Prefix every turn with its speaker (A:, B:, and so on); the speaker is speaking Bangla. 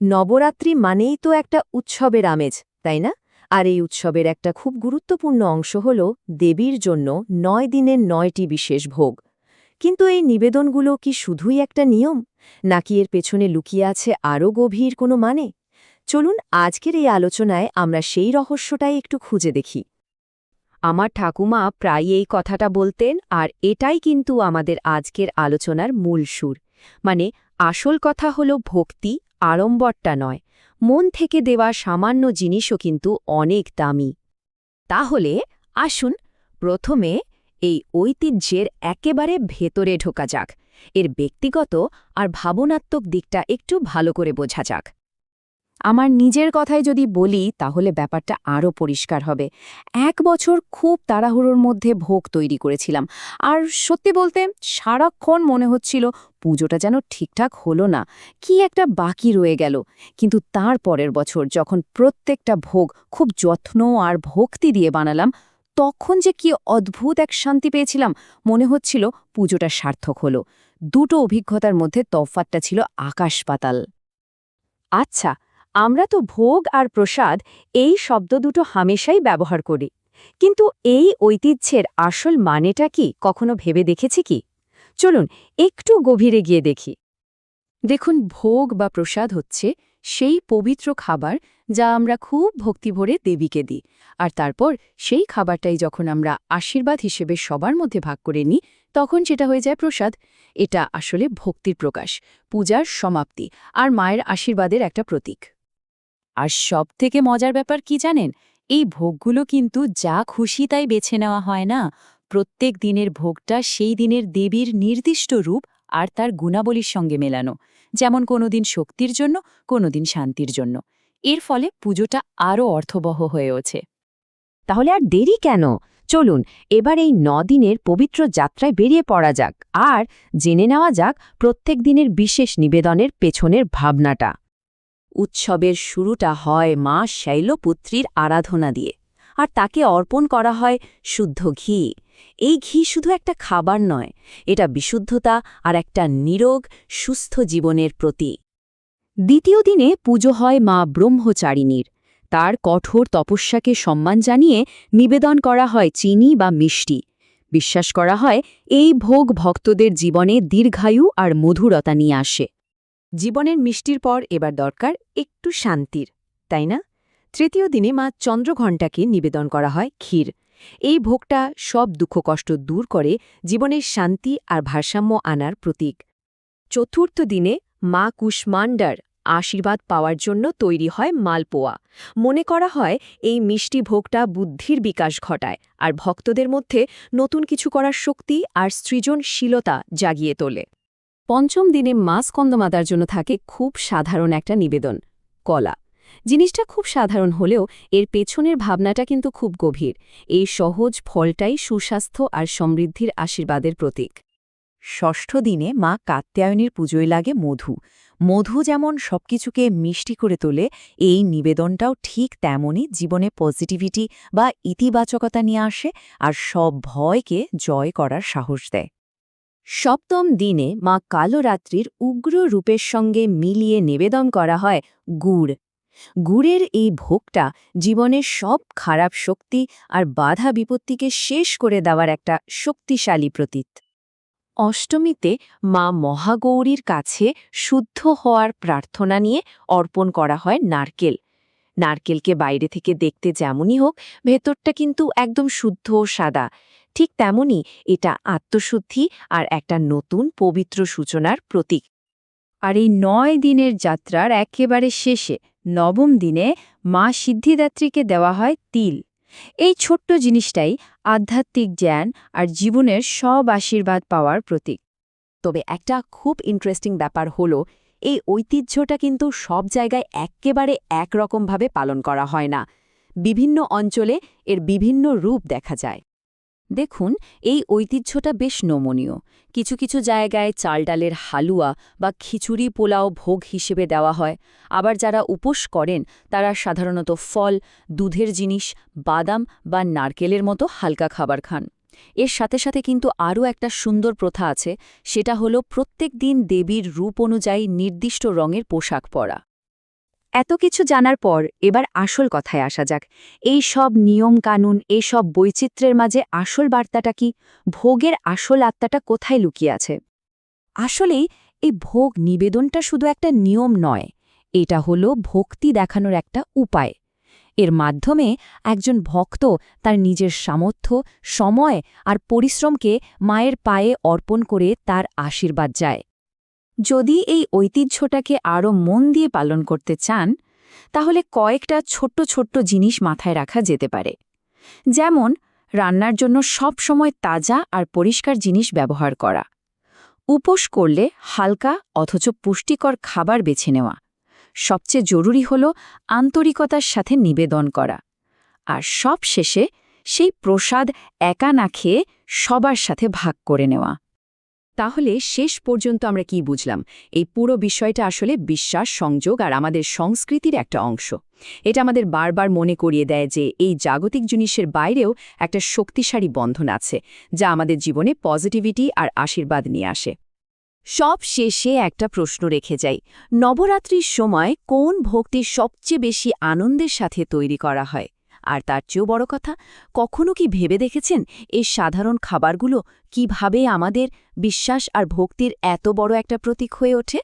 A: নবরাত্রি মানেই তো একটা উৎসবের আমেজ, তাই না? আর এই উৎসবের একটা খুব গুরুত্বপূর্ণ অংশ হল দেবীর জন্য নয় দিনের নয়টি বিশেষ ভোগ। কিন্তু এই নিবেদনগুলো কি শুধুই একটা নিয়ম? নাকি এর পেছনে লুকিয়ে আছে আরও গভীর কোনো মানে? চলুন আজকের এই আলোচনায় আমরা সেই রহস্যটাই একটু খুঁজে দেখি। আমার ঠাকুমা প্রায় এই কথাটা বলতেন আর এটাই কিন্তু আমাদের আজকের আলোচনার মূল সুর। মানে আসল কথা হল ভক্তি, আড়ম্বরটা নয়। মন থেকে দেওয়া সামান্য জিনিসও কিন্তু অনেক দামি। তাহলে আসুন প্রথমে এই ঐতিহ্যের একেবারে ভেতরে ঢোকা যাক। এর ব্যক্তিগত আর ভাবনাত্মক দিকটা একটু ভালো করে বোঝা যাক। আমার নিজের কথায় যদি বলি, তাহলে ব্যাপারটা আরও পরিষ্কার হবে। এক বছর খুব তাড়াহুড়োর মধ্যে ভোগ তৈরি করেছিলাম। আর সত্যি বলতে, সারাক্ষণ মনে হচ্ছিল পুজোটা যেন ঠিকঠাক হলো না। কি একটা বাকি রয়ে গেল। কিন্তু তার পরের বছর যখন প্রত্যেকটা ভোগ খুব যত্ন আর ভক্তি দিয়ে বানালাম, তখন যে কি অদ্ভুত এক শান্তি পেয়েছিলাম। মনে হচ্ছিল পুজোটা সার্থক হলো। দুটো অভিজ্ঞতার মধ্যে তফাতটা ছিল আকাশ পাতাল। আচ্ছা আমরা তো ভোগ আর প্রসাদ এই শব্দ দুটো হামেশাই ব্যবহার করি। কিন্তু এই ঐতিহ্যের আসল মানেটা কি, কখনো ভেবে দেখেছি কি? চলুন একটু গভীরে গিয়ে দেখি। দেখুন, ভোগ বা প্রসাদ হচ্ছে সেই পবিত্র খাবার যা আমরা খুব ভক্তি ভরে দেবীকে দিই। আর তারপর সেই খাবারটাই যখন আমরা আশীর্বাদ হিসেবে সবার মধ্যে ভাগ করে নিই, তখন সেটা হয়ে যায় প্রসাদ। এটা আসলে ভক্তির প্রকাশ, পূজার সমাপ্তি আর মায়ের আশীর্বাদের একটা প্রতীক। আর সব থেকে মজার ব্যাপার কি জানেন? এই ভোগগুলো কিন্তু যা খুশি তাই বেছে নেওয়া হয় না। প্রত্যেক দিনের ভোগটা সেই দিনের দেবীর নির্দিষ্ট রূপ আর তার গুণাবলীর সঙ্গে মেলানো। যেমন কোনোদিন শক্তির জন্য, কোনোদিন শান্তির জন্য। এর ফলে পুজোটা আরও অর্থবহ হয়ে ওঠে। তাহলে আর দেরি কেন? চলুন, এবার এই দিনের পবিত্র যাত্রায় বেরিয়ে পড়া যাক। আর জেনে নেওয়া যাক প্রত্যেক দিনের বিশেষ নিবেদনের পেছনের ভাবনাটা। উৎসবের শুরুটা হয় মা শৈলপুত্রীর আরাধনা দিয়ে। আর তাকে অর্পণ করা হয় শুদ্ধ ঘি। এই ঘি শুধু একটা খাবার নয়, এটা বিশুদ্ধতা আর একটা নিরোগ, সুস্থ জীবনের প্রতি দ্বিতীয় দিনে পুজো হয় মা ব্রহ্মচারিণীর। তার কঠোর তপস্যাকে সম্মান জানিয়ে নিবেদন করা হয় চিনি বা মিষ্টি। বিশ্বাস করা হয় এই ভোগ ভক্তদের জীবনে দীর্ঘায়ু আর মধুরতা নিয়ে আসে। জীবনের মিষ্টির পর এবার দরকার একটু শান্তির, তাই না? তৃতীয় দিনে মা চন্দ্রঘণ্টাকে নিবেদন করা হয় ক্ষীর। এই ভোগটা সব দুঃখ কষ্ট দূর করে জীবনের শান্তি আর ভারসাম্য আনার প্রতীক। চতুর্থ দিনে মা কুষ্মান্ডার আশীর্বাদ পাওয়ার জন্য তৈরি হয় মালপোয়া। মনে করা হয় এই মিষ্টি ভোগটা বুদ্ধির বিকাশ ঘটায় আর ভক্তদের মধ্যে নতুন কিছু করার শক্তি আর সৃজনশীলতা জাগিয়ে তোলে। পঞ্চম দিনে মা স্কন্দমাতার জন্য থাকে খুব সাধারণ একটা নিবেদন, কলা। জিনিসটা খুব সাধারণ হলেও এর পেছনের ভাবনাটা কিন্তু খুব গভীর। এই সহজ ফলটাই সুস্বাস্থ্য আর সমৃদ্ধির আশীর্বাদের প্রতীক। ষষ্ঠ দিনে মা কাত্যায়নীর পুজোয় লাগে মধু। মধু যেমন সবকিছুকে মিষ্টি করে তোলে, এই নিবেদনটাও ঠিক তেমনই জীবনে পজিটিভিটি বা ইতিবাচকতা নিয়ে আসে আর সব ভয়কে জয় করার সাহস দেয়। সপ্তম দিনে মা কালরাত্রির উগ্র রূপের সঙ্গে মিলিয়ে নিবেদন করা হয় গুড়। গুড়ের এই ভোগটা জীবনের সব খারাপ শক্তি আর বাধা বিপত্তিকে শেষ করে দেওয়ার একটা শক্তিশালী প্রতীক অষ্টমীতে মা মহাগৌরীর কাছে শুদ্ধ হওয়ার প্রার্থনা নিয়ে অর্পণ করা হয় নারকেল। নারকেলকে বাইরে থেকে দেখতে যেমনই হোক, ভেতরটা কিন্তু একদম শুদ্ধ ও সাদা। ঠিক তেমনি এটা আত্মশুদ্ধি আর একটা নতুন পবিত্র সূচনার প্রতীক। আর এই নয় দিনের যাত্রার একেবারে শেষে, নবম দিনে মা সিদ্ধিদাত্রীকে দেওয়া হয় তিল। এই ছোট্ট জিনিসটাই আধ্যাত্মিক জ্ঞান আর জীবনের সব আশীর্বাদ পাওয়ার প্রতীক। তবে একটা খুব ইন্টারেস্টিং ব্যাপার হলো, এই ঐতিহ্যটা কিন্তু সব জায়গায় একেবারে একরকমভাবে পালন করা হয় না। বিভিন্ন অঞ্চলে এর বিভিন্ন রূপ দেখা যায়। দেখুন, এই ঐতিহ্যটা বেশ নমনীয়। কিছু কিছু জায়গায় চাল ডালের হালুয়া বা খিচুড়ি পোলাও ভোগ হিসেবে দেওয়া হয়। আবার যারা উপোস করেন, তারা সাধারণত ফল, দুধের জিনিস, বাদাম বা নারকেলের মতো হালকা খাবার খান। এর সাথে সাথে কিন্তু আরও একটা সুন্দর প্রথা আছে, সেটা হলো প্রত্যেক দিন দেবীর রূপ অনুযায়ী নির্দিষ্ট রঙের পোশাক পরা। এত কিছু জানার পর এবার আসল কথায় আসা যাক। এই সব নিয়ম কানুন, এই সব বৈচিত্র্যের মাঝে আসল বার্তাটা কি? ভোগের আসল আত্মাটা কোথায় লুকিয়ে আছে? আসলেই এই ভোগ নিবেদনটা শুধু একটা নিয়ম নয়, এটা হলো ভক্তি দেখানোর একটা উপায়। এর মাধ্যমে একজন ভক্ত তার নিজের সামর্থ্য, সময় আর পরিশ্রমকে মায়ের পায়ে অর্পণ করে তার আশীর্বাদ যায় যদি এই ঐতিহ্যটাকে আরও মন দিয়ে পালন করতে চান, তাহলে কয়েকটা ছোট্ট ছোট্ট জিনিস মাথায় রাখা যেতে পারে। যেমন, রান্নার জন্য সব সময় তাজা আর পরিষ্কার জিনিস ব্যবহার করা। উপোস করলে হালকা অথচ পুষ্টিকর খাবার বেছে নেওয়া। সবচেয়ে জরুরি হল আন্তরিকতার সাথে নিবেদন করা। আর সব শেষে সেই প্রসাদ একা না খেয়ে সবার সাথে ভাগ করে নেওয়া। তাহলে শেষ পর্যন্ত আমরা কি বুঝলাম? এই পুরো বিষয়টা আসলে বিশ্বাস, সংযোগ আর আমাদের সংস্কৃতির একটা অংশ। এটা আমাদের বারবার মনে করিয়ে দেয় যে এই জাগতিক জিনিসের বাইরেও একটা শক্তিশালী বন্ধন আছে, যা আমাদের জীবনে পজিটিভিটি আর আশীর্বাদ নিয়ে আসে। সব শেষে একটা প্রশ্ন রেখে যাই, নবরাত্রির সময় কোন ভক্তি সবচেয়ে বেশি আনন্দের সাথে তৈরি করা হয়? আর তার চেয়েও বড় কথা, কখনো কি ভেবে দেখেছেন এই সাধারণ খাবারগুলো কীভাবে আমাদের বিশ্বাস আর ভক্তির এত বড় একটা প্রতীক হয়ে ওঠে?